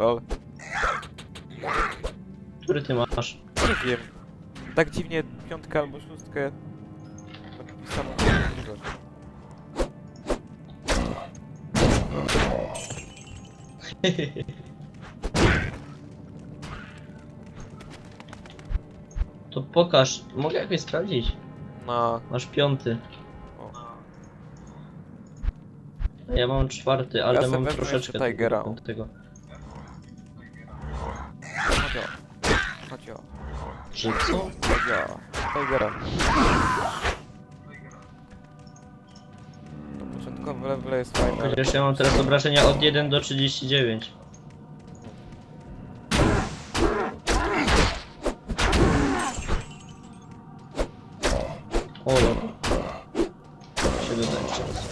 Lol. Który ty masz? Nie wiem. Tak dziwnie piątkę albo szóstkę. Napisano. To pokaż. Mogę jakoś sprawdzić. Na. Masz piąty. O. A Ja mam czwarty, ale Ja se mam wezmę troszeczkę jeszcze Tigera. tego- tego. O. Że co? O. Tigera. To początkowe level jest fajne. ale Chociaż ja mam teraz obrażenia od 1 do 39. O, dobra. Się doda jeszcze raz.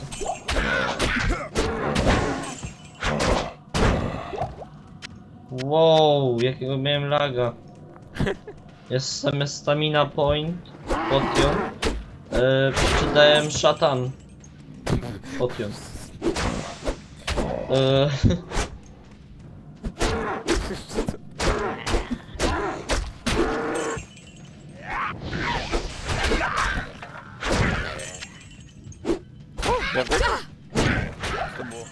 Wow, jakiego miałem laga. Jest stamina point, potion. E, przeczytałem szatan. Potion. E. To było.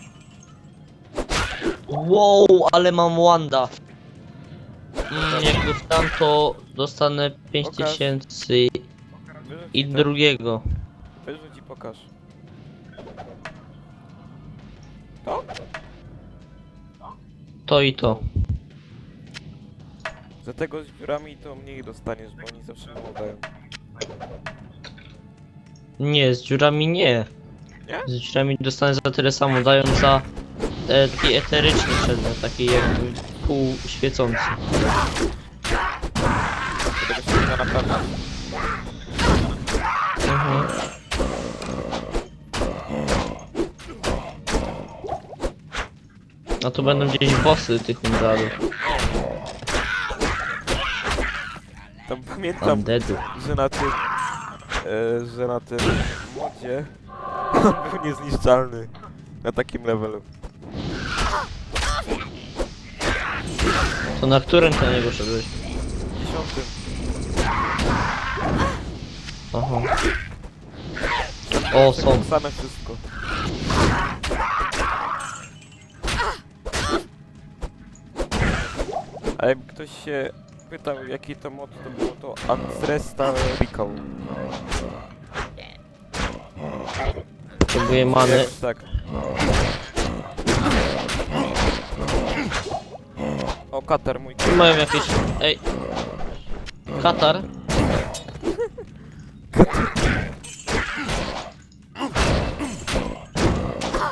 wow, ale mam Wanda. Mm, jak dostałem to dostanę 5000 Wyrzuć i drugiego. Wyrzuć i pokaż. To? To i to. Za tego z dziurami to mniej dostaniesz, bo oni zawsze mało dają. Nie, z dziurami nie. Nie? Z dziurami dostanę za tyle samo, dają za e, taki eteryczny przedmiot, taki jakby pół świecący. Nie da naprawiać. Mhm. To będą gdzieś bossy tych undeadów. Tam pamiętam, że na tym... E, że na tym modzie on był niezniszczalny. Na takim levelu. To na którym to niego szedłeś? Dziesiątym. Aha. O, są. Same wszystko. A jakby ktoś się pytał jaki to mod, to było to Ancestral Recall. Potrzebuję many. Tak. O, kater mój. Mają jakieś... Ej. Katar?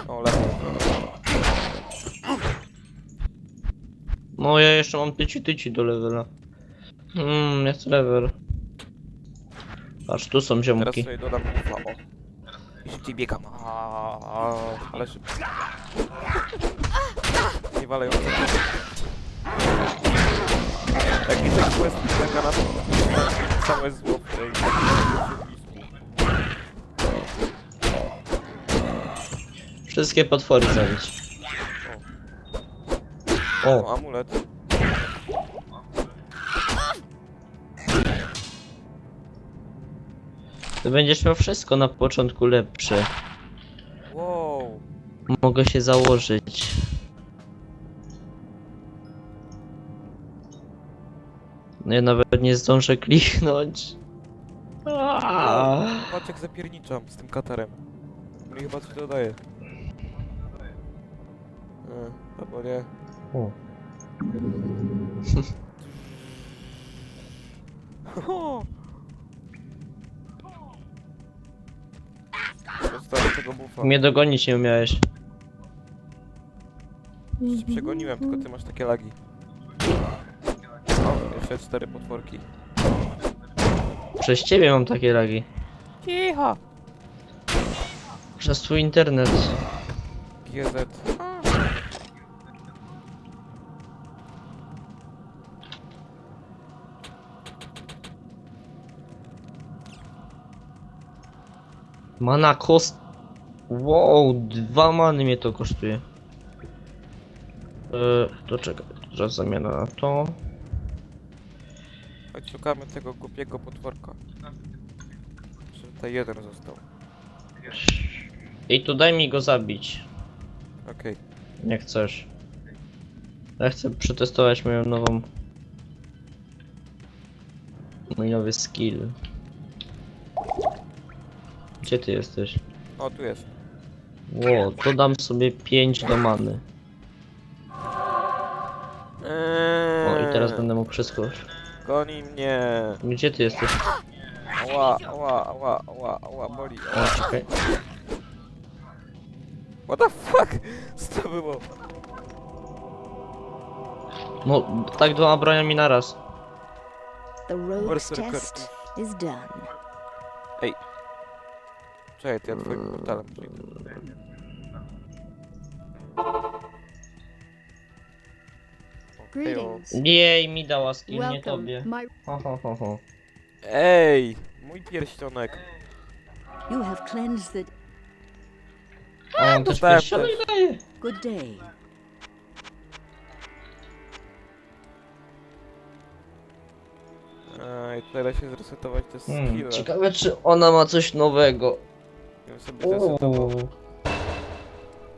O, level. No ja jeszcze mam tyci tyci do levela. Mmm, jest level. Patrz, tu są Teraz ziomki. sobie dodam buffa, o. I szybciej biegam. Aaaa, ale szybko. Nie walejące. Jak i ten quest polega na że całe zło w tej... Wszystkie potwory zabić. O, O, amulet. Ty będziesz miał wszystko na początku lepsze. Wow. Mogę się założyć. No Ja nawet nie zdążę kliknąć. Aaaa. Patrz jak zapierniczam z tym katarem. Mi chyba coś dodaje. E, albo nie. O. Dostałem tego buffa. Mnie dogonić nie umiałeś. Cię Przegoniłem, tylko ty masz takie lagi. O, jeszcze cztery potworki. Przez ciebie mam takie lagi. Cicho! Przez twój internet. GZ. Mana kost... Wow, dwa many mnie to kosztuje. Eee, to czekaj. Teraz zamiana na to. Chodź, szukamy tego głupiego potworka. Czy tutaj jeden został? I tu daj mi go zabić. Okej. Nie chcesz. Ja chcę przetestować moją nową... Mój nowy skill. Gdzie ty jesteś? O, tu jest. Ło, dodam sobie 5 do many. O, i teraz będę mógł przeskoczyć. Goni mnie. Gdzie ty jesteś? Ała, ała, ała, ała, ała, boli. O, Ała. czekaj. What the fuck? Co to było? No, tak dwoma broniami naraz. The Berserker. test is done. Czekaj, to ja twoim portalem przyjdę. Greetings. Jej, mi dała skill, nie Welcome. tobie. My, Ho, ho, ho, ho. Ej! Mój pierścionek. you have cleansed the O, on też dostałem pierścionek też. daje. good day. Ej, teraz się zresetować te Hmm, skille. ciekawe czy ona ma coś nowego. Ja bym sobie. Uuu.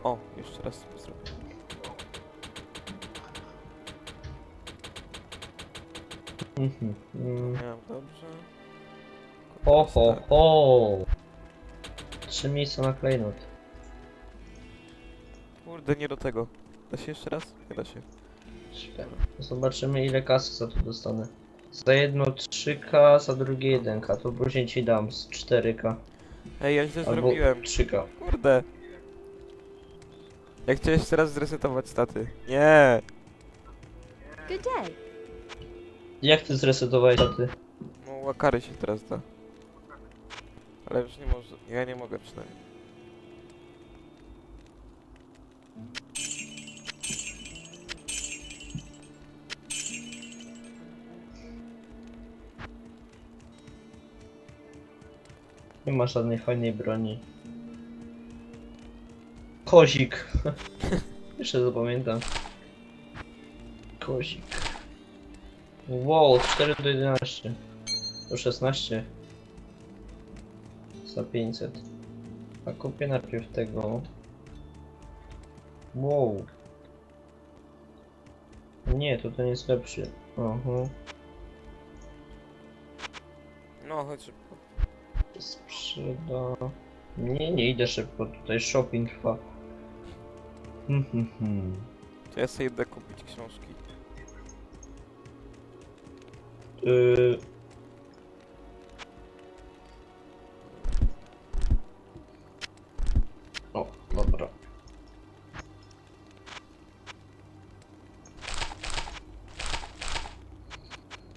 O, jeszcze raz sobie zrobię. Mhm, mm. Miałem dobrze. Ho, ho, ho. Trzy miejsca na klejnot. Kurde, nie do tego. Da się jeszcze raz? Nie da się. Czekaj, Zobaczymy ile kasy za to dostanę. Za jedno 3k, za drugie 1k, to później ci dam z 4k. Ej, ja źle Albo zrobiłem. 3k. Kurde. Jak chciałeś jeszcze raz zresetować staty. Nie! Good day. Jak ty zresetowałeś ty? No łakary się teraz da. Ale już nie może. Ja nie mogę przynajmniej. Nie ma żadnej fajnej broni. Kozik. Jeszcze zapamiętam. Kozik. Wow, 4 do 11. Do 16. Za 500. A kupię najpierw tego. Wow. Nie, to ten jest lepszy. Aha. No, chodź. Sprzeda... Nie, nie idę szybko, tutaj shopping trwa. Hmm, hmm, hmm. To ja sobie idę kupić książki. Yy... O, dobra.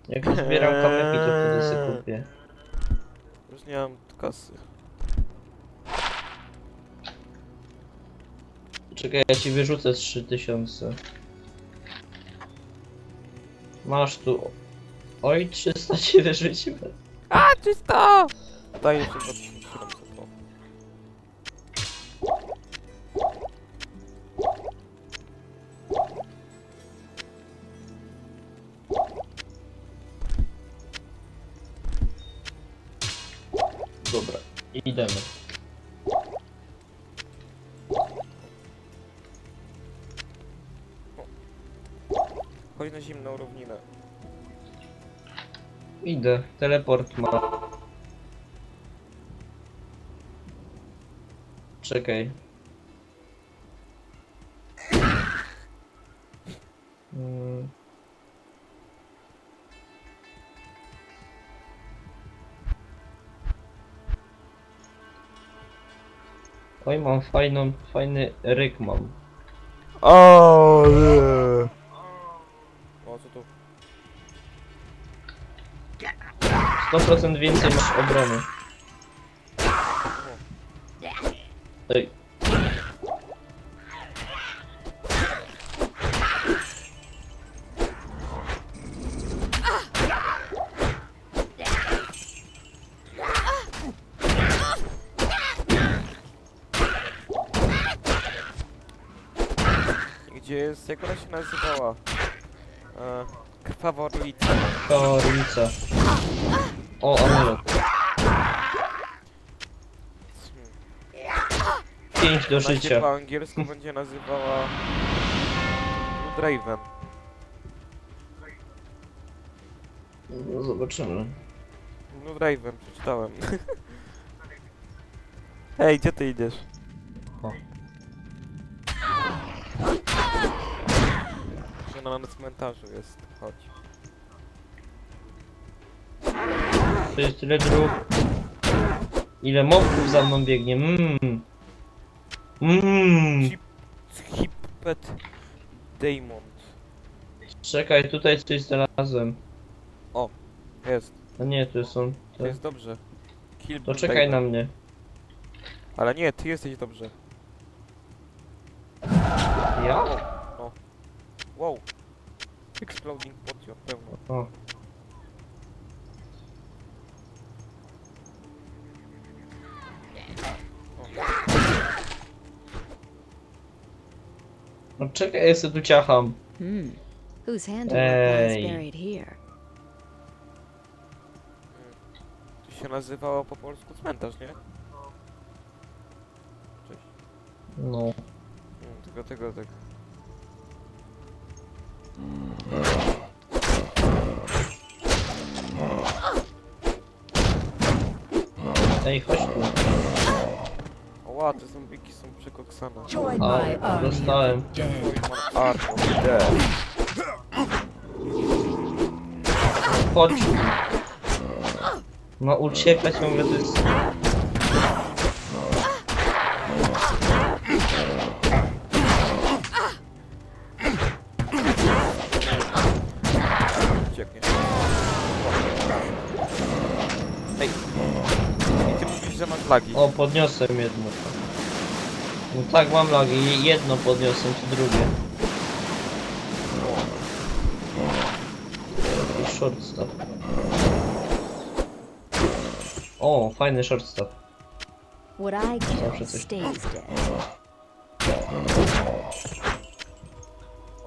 Jak zbieram kamyki, to wtedy sobie kupię. Już nie mam kasy. Czekaj, ja ci wyrzucę 3000. Masz tu. Oj, 300 ci wyrzuciłem. A, czysto! Daj jeszcze 2700. idziemy. Chodź na zimną równinę. Idę, teleport ma. Czekaj. Mm. Oj, mam fajną, fajny ryk mam. O, nie. O, co tu? 100% więcej masz obrony. Ej. Gdzie jest, jak ona się nazywała? E, krwaworlica. Korlica. O, amulet. Hmm. 5 do Ona się życia. po angielsku będzie nazywała... Draven. No, zobaczymy. No Draven, przeczytałem. Hej, gdzie ty idziesz? Że na cmentarzu jest, chodź. To jest tyle dróg. Ile mobków za mną biegnie. Mmm. Mmm. Hippet Daemon. Czekaj, tutaj coś znalazłem. Jest, No nie, tu są. to To, jest dobrze. Kill to czekaj na mnie. Ale nie, ty jesteś dobrze. Ja? Wow. Exploding potion, pełno. O. No czekaj, ja sobie tu ciacham. Hmm. Whose Hey. buried here? To się nazywało po polsku cmentarz, nie? Cześć. No. Mm, tylko tego, tak. Ej, chodź tu. Oła, te zombiki są przekoksane. Join A, my army. dostałem. Of death. Chodź. No uciekać ciągle to jest... lagi. O, podniosłem jedno. No tak, mam lagi. Jedno podniosłem, czy drugie. Jakiś shortstop. O, fajny shortstop. What I kill stays.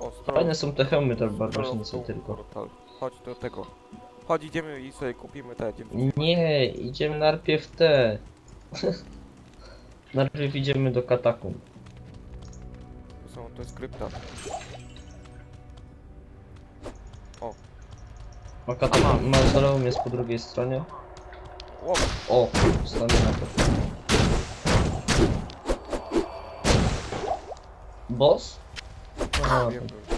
O. Fajne są te hełmy tak są stop, tylko. portal. Chodź do tego. Chodź, idziemy i sobie kupimy te. Nie, idziemy najpierw te. Najpierw idziemy do katakumb. To są, to jest krypta. A katakumb mauzoleum jest po drugiej stronie. O, stanie na to. Boss? Aha, wiem, to- wiem.